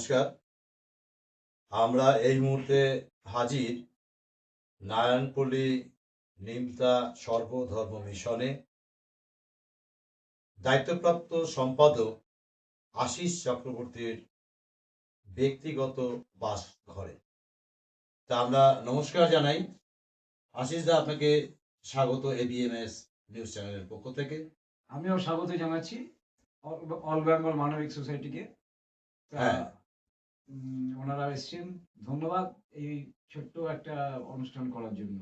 নমস্কার। আমরা এই মুহূর্তে হাজির নারায়ণপল্লী নিমতা সর্বধর্ম মিশনে। দায়িত্বপ্রাপ্ত সম্পাদক আশিস চক্রবর্তীর ব্যক্তিগত বাস ঘরে। তা আমরা নমস্কার জানাই। আশিস দা আপনাকে স্বাগত এবিএমএস নিউজ চ্যানেলের পক্ষ থেকে। আমিও স্বাগত জানাচ্ছি অল বেঙ্গল মানবিক সোসাইটিকে। হ্যাঁ। ওনারা এসছেন। ধন্যবাদ এই ছোট্ট একটা অনুষ্ঠান করার জন্য।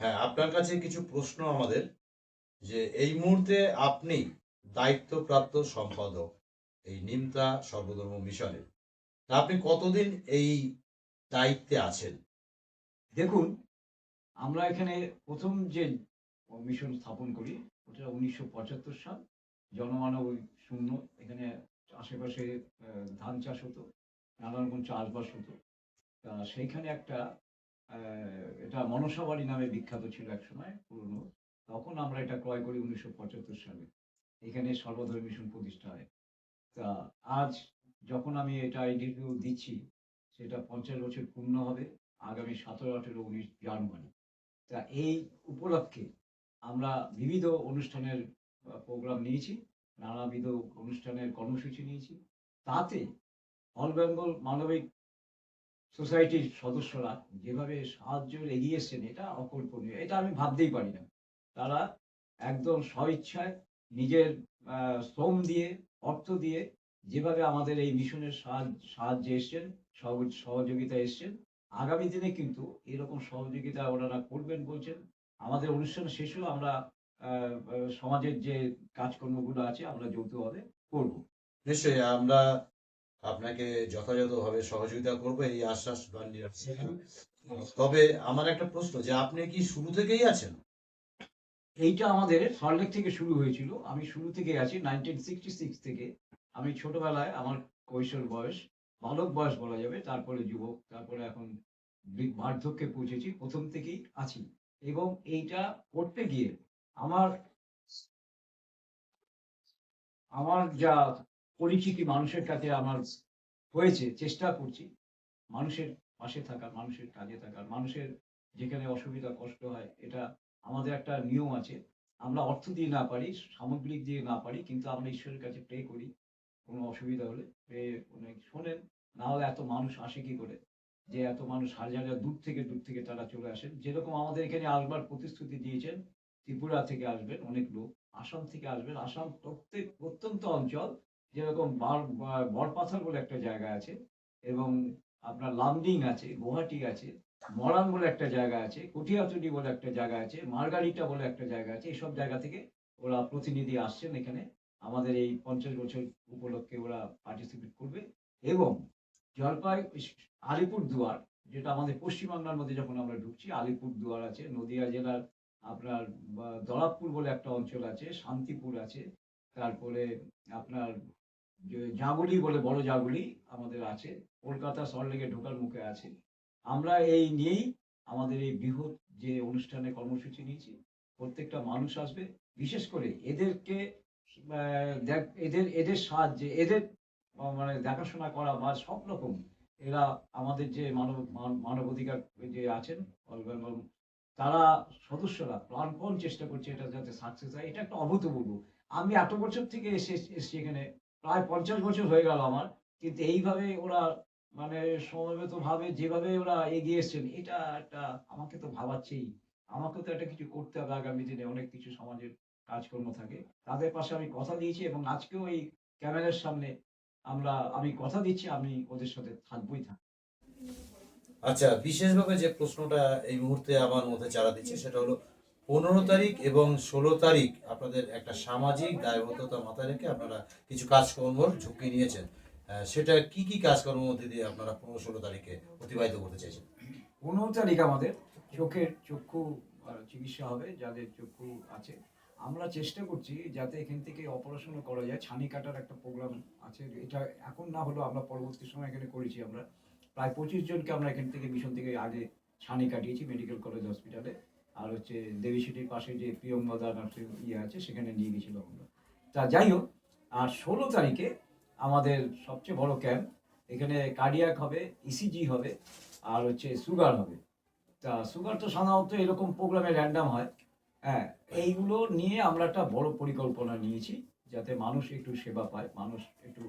হ্যাঁ আপনার কাছে কিছু প্রশ্ন আমাদের যে এই মুহূর্তে আপনি দায়িত্বপ্রাপ্ত সম্পাদক এই নিমতা সর্বধর্ম মিশনের। আপনি কতদিন এই দায়িত্বে আছেন? দেখুন আমরা এখানে প্রথম যে মিশন স্থাপন করি ওটা উনিশশো পঁচাত্তর সাল জনমানব শূন্য এখানে আশেপাশে ধান চাষ হতো। নানা রকম চাষবাস হতো। তা সেইখানে একটা এটা মনসাবাড়ি নামে বিখ্যাত ছিল একসময় পুরনো। তখন আমরা এটা ক্রয় করি উনিশশো পঁচাত্তর সালে। এখানে সর্বধর্ম মিশন প্রতিষ্ঠা হয়। তা আজ যখন আমি এটা ইন্টারভিউ দিচ্ছি, সেটা পঞ্চাশ বছর পূর্ণ হবে, আগামী সতেরো, আঠেরো, উনিশ জানুয়ারি। তা এই উপলক্ষে আমরা বিবিধ অনুষ্ঠানের প্রোগ্রাম নিয়েছি, নানাবিধ অনুষ্ঠানের কর্মসূচি নিয়েছি। তাতে অল বেঙ্গল মানবিক সোসাইটির সদস্যরা যেভাবে সাহায্য এগিয়ে এসছেন এটা অকল্পনীয়। এটা আমি ভাবতেই পারি না। তারা একদম স্বইচ্ছায় নিজের শ্রম দিয়ে, অর্থ দিয়ে যেভাবে আমাদের এই মিশনের সাহায্য এসছেন সহযোগিতা এসছেন, আগামী দিনে কিন্তু এরকম সহযোগিতা ওনারা করবেন বলছেন। আমাদের অনুষ্ঠান শেষেও আমরা সমাজের যে কাজকর্মগুলো আছে, আমরা যৌথভাবে করব। নিশ্চয়ই আমরা আপনাকে যথাযথভাবে সহযোগিতা করব এই আশ্বাস তবে আমার একটা প্রশ্ন যে আপনি কি শুরু থেকেই আছেন? এইটা আমাদের সল্টলেক থেকে শুরু হয়েছিল। আমি শুরু থেকে আছি নাইনটিন সিক্সটি সিক্স থেকে। আমি ছোটবেলায় আমার কৈশোর বয়স বালক বয়স বলা যাবে তারপরে যুবক তারপরে এখন বার্ধক্যে পৌঁছেছি প্রথম থেকেই আছি। এবং এইটা করতে গিয়ে আমার আমার যা পরিচিতি মানুষের কাছে আমার হয়েছে, চেষ্টা করছি মানুষের পাশে থাকার, মানুষের কাজে থাকার, মানুষের যেখানে অসুবিধা, কষ্ট হয়, এটা আমাদের একটা নিয়ম আছে। আমরা অর্থ দিয়ে না পারি, সামগ্রিক দিয়ে না পারি, কিন্তু আমরা ঈশ্বরের কাছে প্রে করি। কোনো অসুবিধা হলে প্রে অনেক শোনেন, না হলে এত মানুষ আসে কি করে? যে এত মানুষ হাজার হাজার দূর থেকে দূর থেকে তারা চলে আসেন। যেরকম আমাদের এখানে আসবার প্রতিশ্রুতি দিয়েছেন, ত্রিপুরা থেকে আসবেন অনেক লোক, আসাম থেকে আসবেন। আসাম প্রত্যেক, প্রত্যন্ত অঞ্চল যেরকম বা- বলে একটা জায়গা আছে, এবং আপনার লামডিং আছে, গুয়াহাটি আছে মরান বলে একটা জায়গা আছে কটিয়াতুটি বলে একটা জায়গা আছে, মার্গারিটা বলে একটা জায়গা আছে এইসব জায়গা থেকে ওরা প্রতিনিধি আসছেন এখানে। আমাদের এই পঞ্চাশ বছর উপলক্ষে ওরা পার্টিসিপেট করবে। এবং জলপাই আলিপুর দুয়ার যেটা আমাদের পশ্চিমবাংলার মধ্যে যখন আমরা ঢুকছি আলিপুর দুয়ার আছে, নদিয়া জেলার আপনার, বা দলাবপুর বলে একটা অঞ্চল আছে, শান্তিপুর আছে তারপরে আপনার যে জাগুলি বলে বড় জাগুলি আমাদের আছে, কলকাতা সল্টলেকে ঢোকার মুখে আছে। আমরা এই নিয়েই আমাদের এই বৃহৎ যে অনুষ্ঠানে কর্মসূচি নিয়েছি, প্রত্যেকটা মানুষ আসবে, বিশেষ করে এদেরকে এদের এদের সাহায্যে, এদের মানে দেখাশোনা করা বা সব রকম, এরা আমাদের যে মানব মানবাধিকার যে আছেন তারা সদস্যরা, প্রাণপণ চেষ্টা করছে এটা যাতে সাকসেস হয়। এটা একটা অভূতপূর্ব। আমি এত বছর থেকে এসে, এসছি এখানে। প্রায় পঞ্চাশ বছর হয়ে গেল আমার। কিন্তু এইভাবে ওরা মানে সমবেত ভাবে যেভাবে ওরা এগিয়ে এসছেন, এটা একটা আমাকে তো ভাবাচ্ছেই। আমাকে তো একটা কিছু করতে হবে আগামী দিনে, অনেক কিছু সমাজের কাজকর্ম থাকে। তাদের পাশে আমি কথা দিয়েছি এবং আজকেও এই ক্যামেরার সামনে আমরা, আমি কথা দিচ্ছি, আমি ওদের সাথে থাকবোই থাকব আচ্ছা বিশেষভাবে যে প্রশ্নটা এই মুহূর্তে আমার মধ্যে চারা দিচ্ছে, সেটা হলো পনেরো তারিখ এবং ষোলো তারিখ আপনাদের একটা সামাজিক দায়বদ্ধতা মাথায় রেখে আপনারা কিছু কাজকর্মর ঝুঁকি নিয়েছেন। সেটা কি কি কাজকর্মের মধ্যে দিয়ে আপনারা পনেরো ষোলো তারিখে অতিবাহিত করতে চাইছেন? পনেরো তারিখ আমাদের চোখের চক্ষু চিকিৎসা হবে, যাদের চক্ষু আছে। আমরা চেষ্টা করছি যাতে এখান থেকে অপারেশনও করা যায়। ছানি কাটার একটা প্রোগ্রাম আছে। এটা এখন না হলেও আমরা পরবর্তী সময় এখানে করেছি আমরা। প্রায় পঁচিশ জনকে আমরা এখান থেকে মিশন থেকে আগে ছানি কাটিয়েছি মেডিকেল কলেজ হসপিটালে আর হচ্ছে দেবী সিটির পাশে যে প্রিয়ঙ্গদা নার্সিং ইয়ে আছে, সেখানে নিয়ে গেছিলাম আমরা তা যাই হোক, আর ষোলো তারিখে আমাদের সবচেয়ে বড় ক্যাম্প এখানে কার্ডিয়াক হবে ইসিজি হবে, আর হচ্ছে সুগার হবে। তা সুগার তো সাধারণত এরকম প্রোগ্রামে র্যান্ডাম হয়। হ্যাঁ এইগুলো নিয়ে আমরা একটা বড় পরিকল্পনা নিয়েছি, যাতে মানুষ একটু সেবা পায়, মানুষ একটু,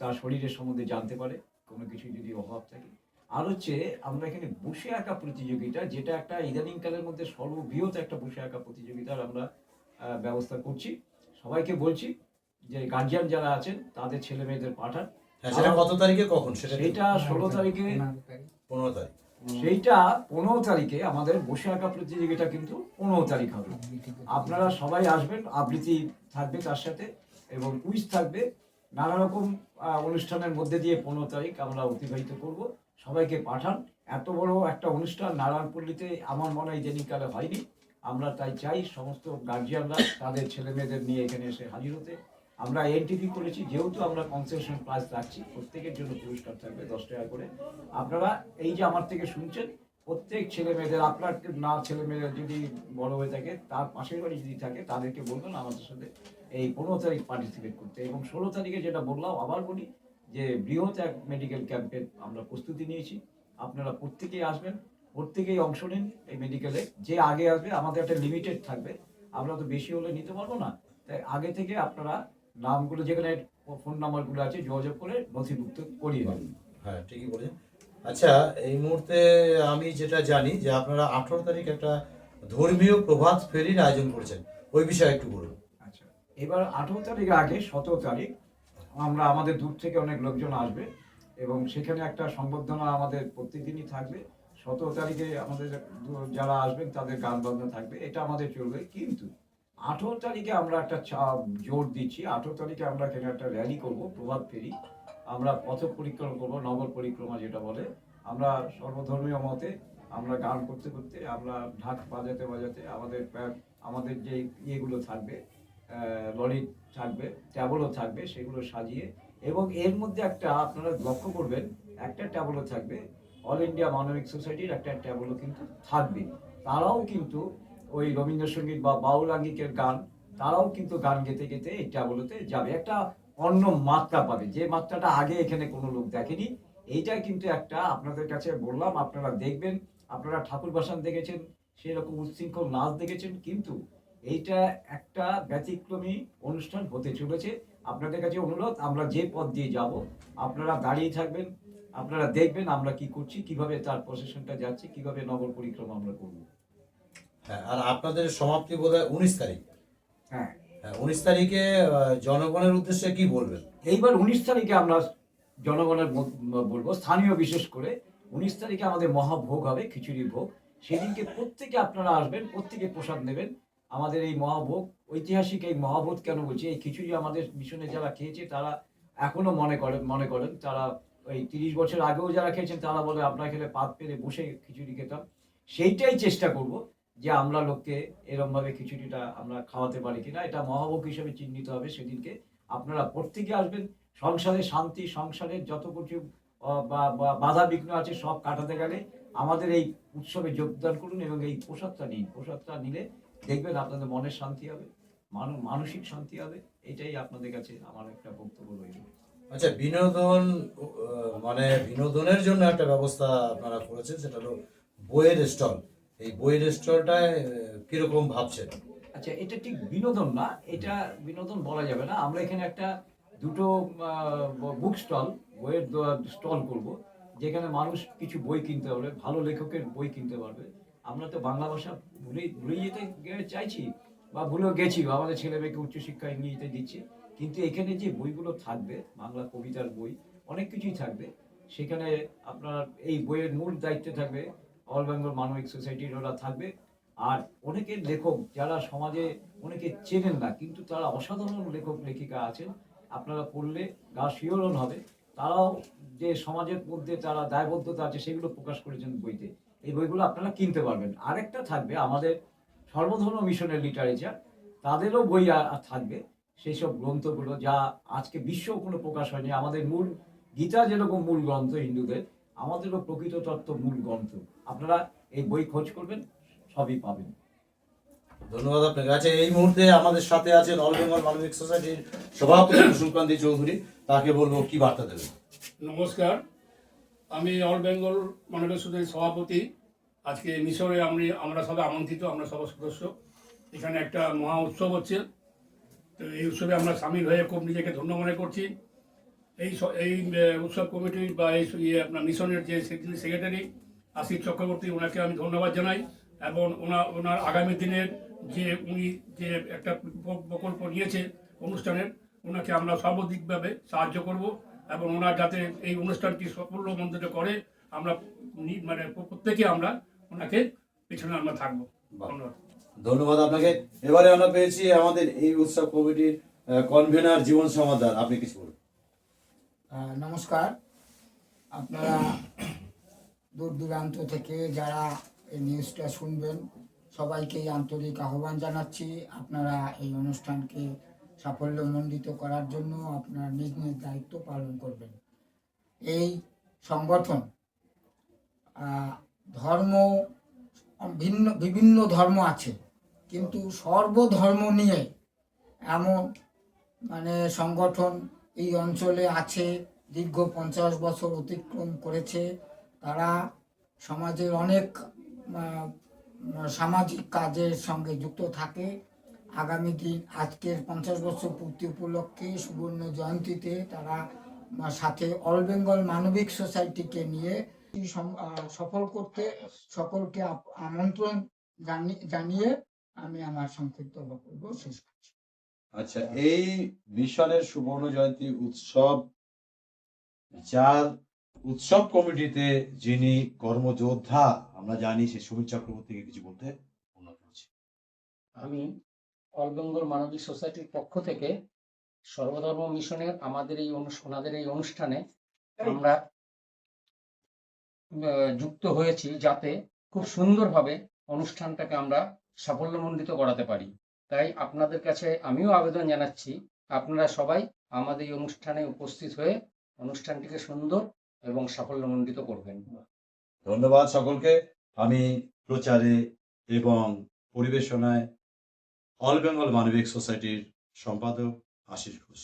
তার শরীরের সম্বন্ধে জানতে পারে, কোনো কিছু যদি অভাব থাকে। আর হচ্ছে আমরা এখানে বসে আঁকা প্রতিযোগিতা যেটা একটা ইদানিংকালের মধ্যে সর্ববৃহৎ একটা বসে আঁকা প্রতিযোগিতার আমরা ব্যবস্থা করছি। সবাইকে বলছি যে গার্জিয়ান যারা আছেন তাদের ছেলে মেয়েদের পাঠান। হ্যাঁ সেটা কত তারিখে কখন? সেটা সেটা ষোলো তারিখে পনেরো তারিখ। সেইটা পনেরো তারিখে আমাদের বসে আঁকা প্রতিযোগিতা কিন্তু পনেরো তারিখ হবে। আপনারা সবাই আসবেন আবৃত্তি থাকবে তার সাথে এবং কুইজ থাকবে। নানা রকম অনুষ্ঠানের মধ্যে দিয়ে পনেরো তারিখ আমরা অতিবাহিত করব। সবাইকে পাঠান। এত বড় একটা অনুষ্ঠান নারায়ণপল্লীতে আমার মনে হয় ইদানিংকালে হয়নি। আমরা তাই চাই সমস্ত গার্জিয়ানরা তাদের ছেলে মেয়েদের নিয়ে এখানে এসে হাজির হতে। আমরা এনটিপি করেছি, যেহেতু আমরা কনসেশন প্রাইস রাখছি, প্রত্যেকের জন্য পুরস্কার থাকবে দশ টাকা করে। আপনারা এই যে আমার থেকে শুনছেন, প্রত্যেক ছেলে মেয়েদের আপনার না ছেলে মেয়েদের যদি বড় হয়ে থাকে, তার পাশের বাড়ি যদি থাকে, তাদেরকে বলবেন আমাদের সাথে এই পনেরো তারিখ পার্টিসিপেট করতে। এবং ষোলো তারিখে যেটা বললাম, আবার বলি যে বৃহৎ এক মেডিকেল ক্যাম্পের আমরা প্রস্তুতি নিয়েছি। আপনারা প্রত্যেকেই আসবেন প্রত্যেকেই অংশ নিন এই মেডিকেলে যে আগে আসবে আমাদের একটা লিমিটেড থাকবে। আমরা তো বেশি হলে নিতে পারব না। তাই আগে থেকে আপনারা নামগুলো যেখানে ফোন নাম্বারগুলো আছে যোগাযোগ করে নথিভুক্ত করিয়ে দেবেন। হ্যাঁ ঠিকই বলেছেন। আচ্ছা এই মুহূর্তে আমি যেটা জানি যে আপনারা আঠারো তারিখ একটা ধর্মীয় প্রভাত ফেরির আয়োজন করেছেন। ওই বিষয়ে একটু বলুন। আচ্ছা এবার আঠেরো তারিখ আগে সতেরো তারিখ আমরা আমাদের দূর থেকে অনেক লোকজন আসবে এবং সেখানে একটা সংবর্ধনা আমাদের প্রতিদিনই থাকবে। সতেরো তারিখে আমাদের যারা আসবেন তাদের গান বাজনা থাকবে, এটা আমাদের চলবে। কিন্তু আঠেরো তারিখে আমরা একটা জোর দিচ্ছি। আঠেরো তারিখে আমরা এখানে একটা র্যালি করব, প্রভাত ফেরি। আমরা পথ পরিক্রমা করব, নগর পরিক্রমা যেটা বলে। আমরা সর্বধর্মীয় মতে আমরা গান করতে করতে আমরা ঢাক বাজাতে বাজাতে আমাদের আমাদের যে ইয়েগুলো থাকবে লরি থাকবে, ট্যাবলও থাকবে, সেগুলো সাজিয়ে এবং এর মধ্যে একটা আপনারা লক্ষ্য করবেন, একটা ট্যাবলও থাকবে। অল ইন্ডিয়া মানবিক সোসাইটির একটা ট্যাবলও কিন্তু থাকবে। তারাও কিন্তু ওই রবীন্দ্রসঙ্গীত বা বাউল আঙ্গিকের গান, তারাও কিন্তু গান গেতে গেতে এই ট্যাবলোতে যাবে। একটা অন্য মাত্রা পাবে। যে মাত্রাটা আগে এখানে কোনো লোক দেখেনি এইটা কিন্তু একটা আপনাদের কাছে বললাম, আপনারা দেখবেন, আপনারা ঠাকুর বাসান দেখেছেন, সেরকম উচ্ছৃঙ্খল নাচ দেখেছেন, কিন্তু এইটা একটা ব্যতিক্রমী অনুষ্ঠান হতে চলেছে। আপনাদের কাছে অনুরোধ আমরা যে পথ দিয়ে যাব আপনারা দাঁড়িয়ে থাকবেন আপনারা দেখবেন আমরা কি করছি কীভাবে তার প্রসেশনটা যাচ্ছে কীভাবে নগর পরিক্রমা আমরা করব। হ্যাঁ আর আপনাদের সমাপ্তি বোধ হয় উনিশ তারিখ। হ্যাঁ। হ্যাঁ উনিশ তারিখে জনগণের উদ্দেশ্যে কি বলবেন? এইবার উনিশ তারিখে আমরা জনগণের বলব স্থানীয় বিশেষ করে উনিশ তারিখে আমাদের মহাভোগ হবে খিচুড়ি ভোগ। সেদিনকে প্রত্যেকে আপনারা আসবেন প্রত্যেকে প্রসাদ নেবেন। আমাদের এই মহাভোগ, ঐতিহাসিক এই মহাভোগ কেন বলছি? এই খিচুড়ি আমাদের মিশনে যারা খেয়েছে, তারা এখনও মনে করেন মনে করেন, তারা ওই তিরিশ বছর আগেও যারা খেয়েছেন, তারা বলে আমরা খেলে পাত পেরে বসে খিচুড়ি খেতাম। সেইটাই চেষ্টা করব যে আমরা লোককে এরমভাবে খিচুড়িটা আমরা খাওয়াতে পারি কিনা। এটা মহাভোগ হিসেবে চিহ্নিত হবে সেদিনকে। আপনারা প্রত্যেকে আসবেন, সংসারে শান্তি, সংসারের যত কিছু বাধা বিঘ্ন আছে, সব কাটাতে গেলে আমাদের এই উৎসবে যোগদান করুন এবং এই প্রসাদটা নিন। প্রসাদটা নিলে দেখবেন আপনাদের মনের শান্তি হবে মানু- মানসিক শান্তি হবে এটাই আপনাদের কাছে আমার একটা বক্তব্য রইল। আচ্ছা বিনোদন মানে বিনোদনের জন্য একটা ব্যবস্থা আপনারা করেছেন সেটা হলো বইয়ের স্টল। এই বইয়ের স্টলটায় কীরকম ভাবছেন? আচ্ছা এটা ঠিক বিনোদন না এটা বিনোদন বলা যাবে না। আমরা এখানে একটা দুটো বুক স্টল বইয়ের স্টল করব যেখানে মানুষ কিছু বই কিনতে পারবে ভালো লেখকের বই কিনতে পারবে। আমরা তো বাংলা ভাষা ভুলে ভুলে যেতে চাইছি বা ভুলেও গেছি আমাদের ছেলে মেয়েকে উচ্চশিক্ষা ইংরেজিতে দিচ্ছি। কিন্তু এখানে যে বইগুলো থাকবে, বাংলা কবিতার বই, অনেক কিছুই থাকবে। সেখানে আপনার এই বইয়ের মূল দায়িত্বে থাকবে অল বেঙ্গল মানবিক সোসাইটির ওরা থাকবে। আর অনেকের লেখক যারা সমাজে অনেকে চেনেন না, কিন্তু তারা অসাধারণ লেখক, লেখিকা আছেন, আপনারা পড়লে গা শিহরণ হবে। তারাও যে সমাজের মধ্যে তারা দায়বদ্ধতা আছে, সেগুলো প্রকাশ করেছেন বইতে। এই বইগুলো আপনারা কিনতে পারবেন। আরেকটা থাকবে আমাদের সর্বধর্ম মিশনের লিটারেচার তাদেরও বই থাকবে। সেই সব গ্রন্থগুলো যা আজকে বিশ্ব কোনো প্রকাশ হয়নি আমাদের মূল গীতা যেরকম মূল গ্রন্থ হিন্দুদের আমাদেরও প্রকৃত তত্ত্ব মূল গ্রন্থ। আপনারা এই বই খোঁজ করবেন সবই পাবেন। ধন্যবাদ আপনাকে। আচ্ছা এই মুহূর্তে আমাদের সাথে আছেন অল বেঙ্গল মানবিক সোসাইটির সভাপতি কুসুমকান্তি চৌধুরী। তাকে বলব কি বার্তা দেবেন? নমস্কার। আমি অল বেঙ্গল সুদের সভাপতি আজকে মিশরে আমি, আমরা সবাই আমন্ত্রিত, আমরা সবার সদস্য। এখানে একটা মহা উৎসব হচ্ছে। তো এই উৎসবে আমরা সামিল হয়ে খুব নিজেকে ধন্য মনে করছি। এই এই উৎসব কমিটির বা এই ইয়ে আপনার মিশনের যে সেক্রেটারি আশিস চক্রবর্তী, ওনাকে আমি ধন্যবাদ জানাই এবং ওনার ওনার আগামী দিনের যে উনি যে একটা প্রকল্প নিয়েছে অনুষ্ঠানের, ওনাকে আমরা সর্বাধিকভাবে সাহায্য করব। এবং ওনার যাতে এই অনুষ্ঠানটি সফল মন্দির করে আমরা মানে প্রত্যেকে আমরা ওনাকে পেছনে আমরা থাকব। ধন্যবাদ। ধন্যবাদ আপনাকে। এবারে আমরা পেয়েছি আমাদের এই উৎসব কমিটির কনভেনার জীবন সমাদার। আপনি কিছু বলুন। নমস্কার। আপনারা দূর দূরান্ত থেকে যারা এই নিউজটা শুনবেন সবাইকেই আন্তরিক আহ্বান জানাচ্ছি। আপনারা এই অনুষ্ঠানকে সাফল্যমণ্ডিত করার জন্য আপনার নিজ নিজ দায়িত্ব পালন করবেন। এই সংগঠন ধর্ম, ভিন্ন, বিভিন্ন ধর্ম আছে, কিন্তু সর্বধর্ম নিয়ে এমন মানে সংগঠন এই অঞ্চলে আছে, দীর্ঘ পঞ্চাশ বছর অতিক্রম করেছে। তারা সমাজের অনেক সামাজিক কাজের সঙ্গে যুক্ত থাকে। আগামী দিন আজকের পঞ্চাশ বছর পূর্তি উপলক্ষে সুবর্ণ জয়ন্তীতে তারা সাথে অল বেঙ্গল মানবিক সোসাইটিকে নিয়ে সফল করতে সকলকে আপ- আমন্ত্রণ জানি- জানিয়ে আমি আমার সংক্ষিপ্ত বক্তব্য শেষ করছি। আচ্ছা এই মিশনের সুবর্ণ জয়ন্তী উৎসব যার উৎসব কমিটিতে যিনি কর্মযোদ্ধা আমরা জানি সে সুমিত চক্রবর্তীকে কিছু বলতে অনুরোধ করছি। আমি অল বেঙ্গল মানবিক সোসাইটির পক্ষ থেকে সর্বধর্ম মিশনের আমাদের এই অনু- ওনাদের এই অনুষ্ঠানে আমরা যুক্ত হয়েছি যাতে খুব সুন্দরভাবে অনুষ্ঠানটাকে আমরা সাফল্যমণ্ডিত করাতে পারি। তাই আপনাদের কাছে আমিও আবেদন জানাচ্ছি আপনারা সবাই আমাদের এই অনুষ্ঠানে উপস্থিত হয়ে অনুষ্ঠানটিকে সুন্দর এবং সাফল্যমণ্ডিত করবেন। ধন্যবাদ সকলকে। আমি প্রচারে এবং পরিবেশনায় অল বেঙ্গল মানবিক সোসাইটির সম্পাদক আশিস ঘোষ।